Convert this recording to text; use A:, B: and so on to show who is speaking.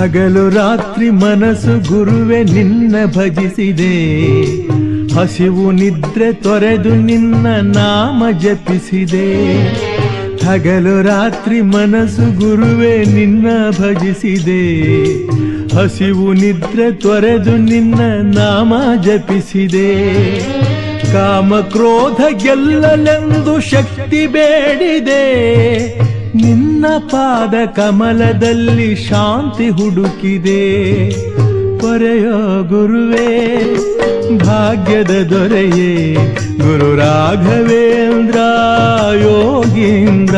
A: ಹಗಲು ರಾತ್ರಿ ಮನಸ್ಸು ಗುರುವೆ ನಿನ್ನ ಭಜಿಸಿದೆ. ಹಸಿವು ನಿದ್ರೆ ತೊರೆದು ನಿನ್ನ ನಾಮ ಜಪಿಸಿದೆ. ಹಗಲು ರಾತ್ರಿ ಮನಸ್ಸು ಗುರುವೆ ನಿನ್ನ ಭಜಿಸಿದೆ. ಹಸಿವು ನಿದ್ರೆ ತೊರೆದು ನಿನ್ನ ನಾಮ ಜಪಿಸಿದೆ. ಕಾಮ ಕ್ರೋಧ ಗೆಲ್ಲಲೆಂದು ಶಕ್ತಿ ಬೇಡಿದೆ. ನಿನ್ನ ಪಾದ ಕಮಲದಲ್ಲಿ ಶಾಂತಿ ಹುಡುಕಿದೆ. ಪೊರೆಯೋ ಗುರುವೇ ಭಾಗ್ಯದ ದೊರೆಯೇ ಗುರು ರಾಘವೇಂದ್ರ ಯೋಗೀಂದ್ರ.